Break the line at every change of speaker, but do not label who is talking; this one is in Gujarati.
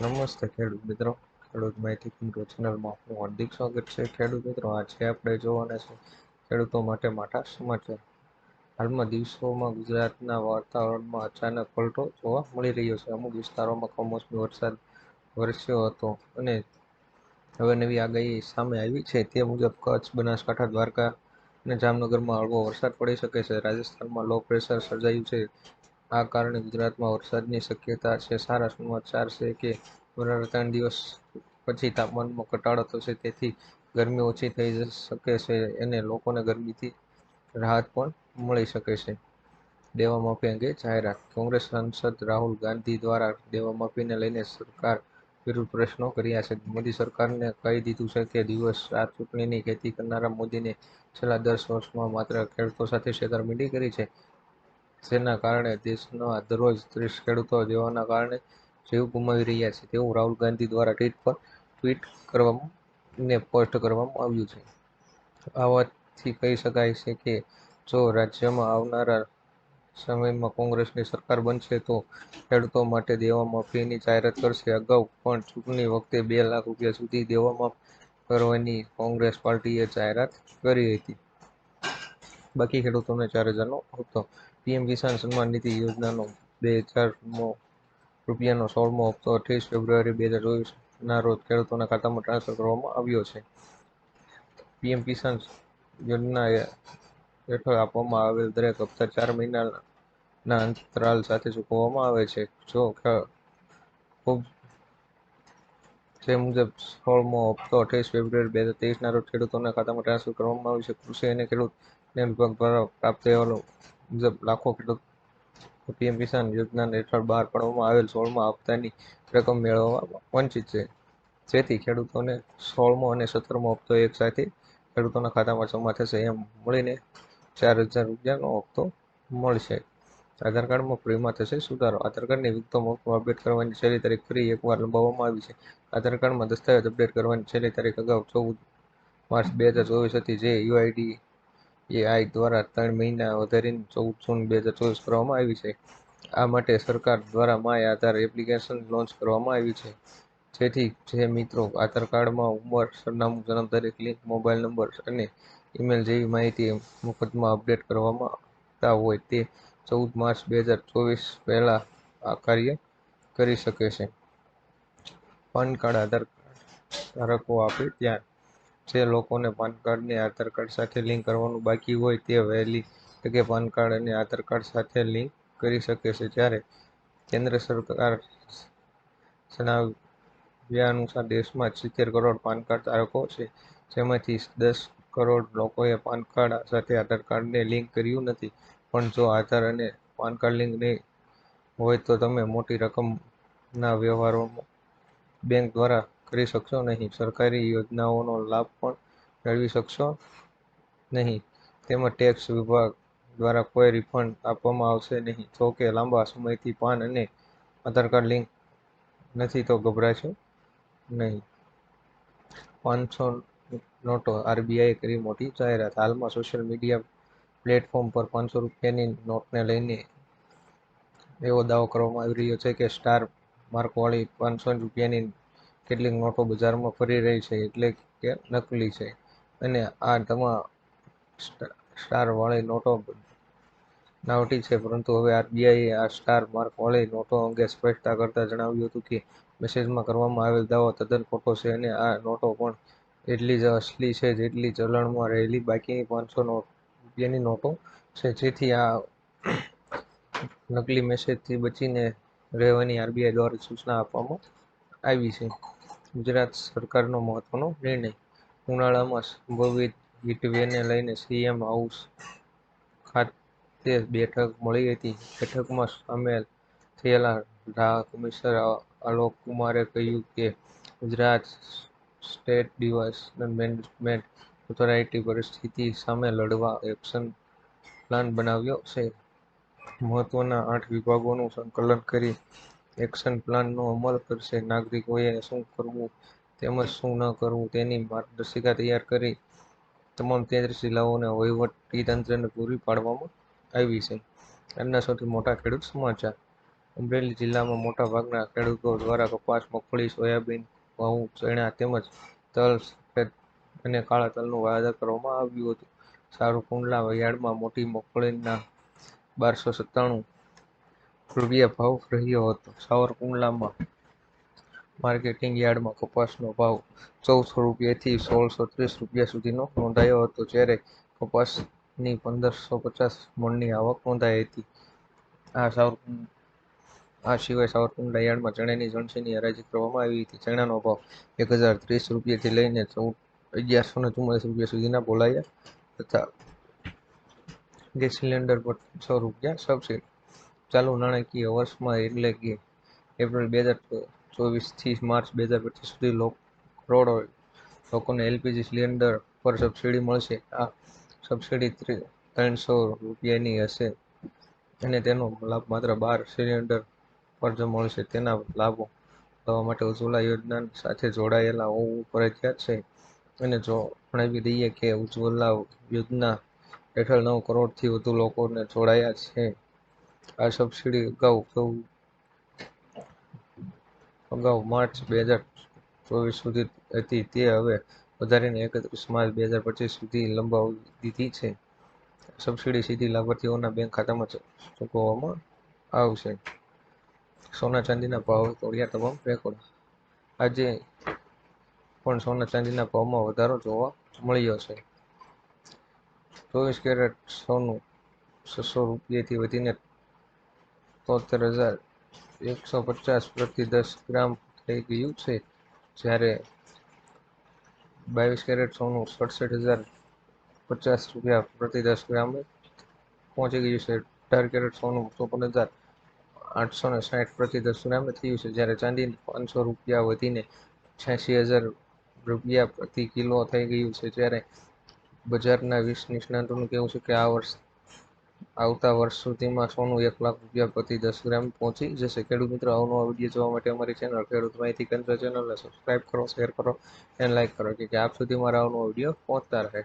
નમસ્તે ખેડૂત મિત્રો. ખેડૂત માહિતી કેન્દ્ર ચેનલમાં આપનું હાર્દિક સ્વાગત છે. ખેડૂત મિત્રો, આજે આપણે જોવાના છે ખેડૂતો માટે માટા સમાચાર. હાલમાં દિવસોમાં ગુજરાતના વાતાવરણમાં અચાનક પલટો જોવા મળી રહ્યો છે. અમુક વિસ્તારોમાં કમોસમી વરસાદ વરસ્યો હતો અને હવે નવી આગાહી સામે આવી છે. તે મુજબ કચ્છ, બનાસકાંઠા, દ્વારકા અને જામનગરમાં હળવો વરસાદ પડી શકે છે. રાજસ્થાનમાં લો પ્રેશર સર્જાયું છે. આ કારણે ગુજરાતમાં વરસાદની શક્યતા છે. સારા સમાચાર છે કે બરાબર ત્રણ દિવસ પછી તાપમાનમાં ઘટાડો થશે, તેથી ગરમી ઓછી થઈ શકે છે અને લોકોને ગરમીથી રાહત પણ મળી શકે છે. દેવા માફી અંગે જાહેરાત, કોંગ્રેસ સાંસદ રાહુલ ગાંધી દ્વારા દેવા માફીને લઈને સરકાર વિરુદ્ધ પ્રશ્નો કર્યા છે. મોદી સરકારને કહી દીધું છે કે દિવસ રાત ચૂંટણીની ખેતી કરનારા મોદીને છેલ્લા દસ વર્ષમાં માત્ર ખેડૂતો સાથે છેતરપિંડી કરી છે. જેના કારણે દેશના દરરોજ ત્રીસ ખેડૂતો દેવાના કારણે જીવ ગુમાવી રહ્યા છે તેવું રાહુલ ગાંધી દ્વારા ટ્વીટ પર ટ્વીટ કરવામાં પોસ્ટ કરવામાં આવ્યું છે. આ વાતથી કહી શકાય છે કે જો રાજ્યમાં આવનારા સમયમાં કોંગ્રેસની સરકાર બનશે તો ખેડૂતો માટે દેવા માફીની જાહેરાત કરશે. અગાઉ પણ ચૂંટણી વખતે બે લાખ રૂપિયા સુધી દેવા માફ કરવાની કોંગ્રેસ પાર્ટીએ જાહેરાત કરી હતી. બાકી ખેડૂતોને ચાર હજારનો હપ્તો. પીએમ કિસાન સન્માન નિધિ યોજનાનો બે હજારમો રૂપિયાનો સોળમો હપ્તો અઠ્યાવીસ ફેબ્રુઆરી બે હજાર ચોવીસના રોજ ખેડૂતોના ખાતામાં ટ્રાન્સફર કરવામાં આવ્યો છે. પીએમ કિસાન યોજના હેઠળ આપવામાં આવેલ દરેક હપ્તા ચાર મહિનાના અંતરાલ સાથે ચૂકવવામાં આવે છે. જો ખૂબ જે મુજબ સોળમો હપ્તો અઠ્યાવીસ ફેબ્રુઆરી બે હજાર તેવીસના રોજ ખેડૂતોના ખાતામાં ટ્રાન્સફર કરવામાં આવ્યો છે. કૃષિ અને ખેડૂત કલ્યાણ વિભાગ દ્વારા પ્રાપ્ત અહેવાલો મુજબ લાખો ખેડૂત પીએમ કિસાન યોજના હેઠળ બહાર પાડવામાં આવેલ સોળમા હપ્તાની રકમ મેળવવા વંચિત છે. જેથી ખેડૂતોને સોળમો અને સત્તરમો હપ્તો એક સાથે ખેડૂતોના ખાતામાં જમા થશે. એમ મળીને ચાર હજાર રૂપિયાનો હપ્તો મળશે. આધાર કાર્ડમાં ફ્રીમાં થશે સુધારો. આધાર કાર્ડની વિગતો મોકમાં અપડેટ કરવાની છેલ્લી તારીખ ફરી એકવાર લંબાવવામાં આવી છે. આધાર કાર્ડમાં દસ્તાવેજ અપડેટ કરવાની છેલ્લી તારીખ અગાઉ ચૌદ માર્ચ બે હજાર ચોવીસ હતી, જે યુઆઈડી એઆઈ દ્વારા ત્રણ મહિના વધારીને ચૌદ જૂન બે હજાર ચોવીસ કરવામાં આવી છે. આ માટે સરકાર દ્વારા માય આધાર એપ્લિકેશન લોન્ચ કરવામાં આવી છે. જેથી જે મિત્રો આધાર કાર્ડમાં ઉંમર, સરનામું, જન્મ તારીખ, લિંક, મોબાઈલ નંબર અને ઈમેલ જેવી માહિતી મફતમાં અપડેટ કરવામાં આવતા હોય તે ચૌદ માર્ચ બે હજાર ચોવીસ પહેલાં આ કાર્ય કરી શકે છે. પાન કાર્ડ, આધાર ધારકો આપે ત્યાં જે લોકોને પાન કાર્ડને આધાર કાર્ડ સાથે લિંક કરવાનું બાકી હોય તે વહેલી તકે પાન કાર્ડ અને આધાર કાર્ડ સાથે લિંક કરી શકે છે. જ્યારે કેન્દ્ર સરકાર જણાવ્યા અનુસાર દેશમાં સિત્તેર કરોડ પાન કાર્ડ ધારકો છે, જેમાંથી દસ કરોડ લોકોએ પાન કાર્ડ સાથે આધાર કાર્ડને લિંક કર્યું નથી. પણ જો આધાર અને પાન કાર્ડ લિંક નહીં હોય તો તમે મોટી રકમના વ્યવહારો બેંક દ્વારા કરી શકશો નહીં. સરકારી યોજનાઓનો લાભ પણ મેળવી શકશો નહીં. તેમજ ટેક્સ વિભાગ દ્વારા કોઈ રિફંડ આપવામાં આવશે નહીં. જો કે લાંબા સમયથી પાન અને આધાર કાર્ડ લિંક નથી તો ગભરાશો નહીં. પાંચસો નોટો આરબીઆઈએ કરી મોટી જાહેરાત. હાલમાં સોશિયલ મીડિયા પ્લેટફોર્મ પર પાંચસો રૂપિયાની નોટને લઈને એવો દાવો કરવામાં આવી રહ્યો છે કે સ્ટાર માર્કવાળી પાંચસો રૂપિયાની કેટલીક નોટો બજારમાં ફરી રહી છે એટલે કે નકલી છે. અને આ તમામ સ્ટારવાળી નોટો નાવટી છે, પરંતુ હવે આરબીઆઈએ આ સ્ટાર માર્કવાળી નોટો અંગે સ્પષ્ટતા કરતા જણાવ્યું હતું કે મેસેજમાં કરવામાં આવેલ દાવો તદ્દન ખોટો છે અને આ નોટો પણ એટલી જ અસલી છે જેટલી ચલણમાં રહેલી બાકીની પાંચસો રૂપિયાની નોટો છે, જેથી આ નકલી મેસેજથી બચીને રહેવાની આરબીઆઈ દ્વારા સૂચના આપવામાં આવી છે. ગુજરાત સરકારનો મહત્વનો નિર્ણય. ઉનાળામાં સંભવિત હીટવેને લઈને સીએમ હાઉસ ખાતે બેઠક મળી હતી. બેઠકમાં સામેલ થયેલા રાહ કમિશનર આલોક કુમારે કહ્યું કે Gujarat state device management authority પરિસ્થિતિ સામે લડવા એક્શન પ્લાન બનાવ્યો છે. મહત્વના આઠ વિભાગોનું સંકલન કરી એક્શન પ્લાનનો અમલ કરશે. નાગરિકોએ શું કરવું, તેમજ શું ન કરવું તેની માર્ગદર્શિકા તૈયાર કરી તમામ તેત્રીસ જિલ્લાઓને વહીવટીતંત્રને પૂરી પાડવામાં આવી છે. આજના સૌથી મોટા ખેડૂત સમાચાર. અમરેલી જિલ્લામાં મોટાભાગના ખેડૂતો દ્વારા કપાસ, મગફળી, સોયાબીન, ઘઉં, ચણા તેમજ તલ અને કાળા તલનું વાવેતર કરવામાં આવ્યું હતું. સાવરકુંડલા યાર્ડમાં મોટી મગફળીના બારસો સત્તાણું રૂપિયા ભાવ રહ્યો હતો. સાવરકુંડલામાં માર્કેટિંગ યાર્ડમાં કપાસનો ભાવ ચૌદસો રૂપિયાથી સોળસો ત્રીસ રૂપિયા સુધીનો નોંધાયો હતો, જ્યારે કપાસની પંદરસો પચાસ મણની આવક નોંધાઈ હતી. આ સાવર આ સિવાય સાવરકુંડલા યાર્ડમાં ચણાની જણસીની હરાજી કરવામાં આવી હતી. ચણાનો ભાવ એક હજાર ત્રીસ રૂપિયાથી લઈને ચૌદ અગિયારસો ને ચુમ્માલીસ રૂપિયા સુધીના બોલાયા તથા ગેસ સિલિન્ડર પર સો રૂપિયા સબસિડી. ચાલુ નાણાકીય વર્ષમાં એટલે કે એપ્રિલ બે હજાર ચોવીસથી માર્ચ બે હજાર પચીસ સુધી કરોડો લોકોને એલપીજી સિલિન્ડર પર સબસિડી મળશે. આ સબસિડી ત્રી- ત્રણસો રૂપિયાની હશે અને તેનો લાભ માત્ર બાર સિલિન્ડર પર જ મળશે. તેના લાભો લેવા માટે ઉજ્જવલા યોજના સાથે જોડાયેલા હોવું ફરજિયાત છે. અને જો જણાવી દઈએ કે ઉજ્જવલા યોજના હેઠળ નવ કરોડથી વધુ લોકોને જોડાયા છે. આ સબસિડી અગાઉ અગાઉ માર્ચ બે હજાર ચોવીસ સુધી હતી. તે હવે વધારીને એકત્રીસ માર્ચ બે હજાર પચીસ સુધી લંબાવી દીધી છે. સબસિડી સીધી લાભાર્થીઓના બેંક ખાતામાં ચૂકવવામાં આવશે. સોના ચાંદીના ભાવ તોડ્યા તમામ રેકોર્ડ આજે પણ સોના ચાંદીના ભાવમાં વધારો જોવા મળ્યો છે. ચોવીસ કેરેટ સોનું છસો રૂપિયાથી વધીને તોતેર હજાર એકસો પચાસ પ્રતિ દસ ગ્રામ થઈ ગયું છે, જ્યારે બાવીસ કેરેટ સોનું સડસઠ હજાર પચાસ રૂપિયા પ્રતિ દસ ગ્રામે પહોંચી ગયું છે. અઢાર કેરેટ સોનું ચોપન હજાર આઠસો ને સાઠ પ્રતિ દસ ગ્રામે થયું છે, જ્યારે ચાંદી પાંચસો રૂપિયા વધીને છ્યાસી હજાર રૂપિયા પ્રતિ કિલો થઈ ગયું છે જ્યારે બજારના વીસ નિષ્ણાતોનું કહેવું છે કે આ વર્ષ, આવતા વર્ષ સુધીમાં સોનું એક લાખ રૂપિયા પ્રતિ દસ ગ્રામ પહોંચી જશે. ખેડૂત મિત્રો અવનવા વીડિયો જોવા માટે અમારી ચેનલ ખેડૂત માહિતી કેન્દ્ર ચેનલને સબસ્ક્રાઇબ કરો શેર કરો અને લાઇક કરો કે આપ સુધી મારા અવનવા વીડિયો પહોંચતા રહે.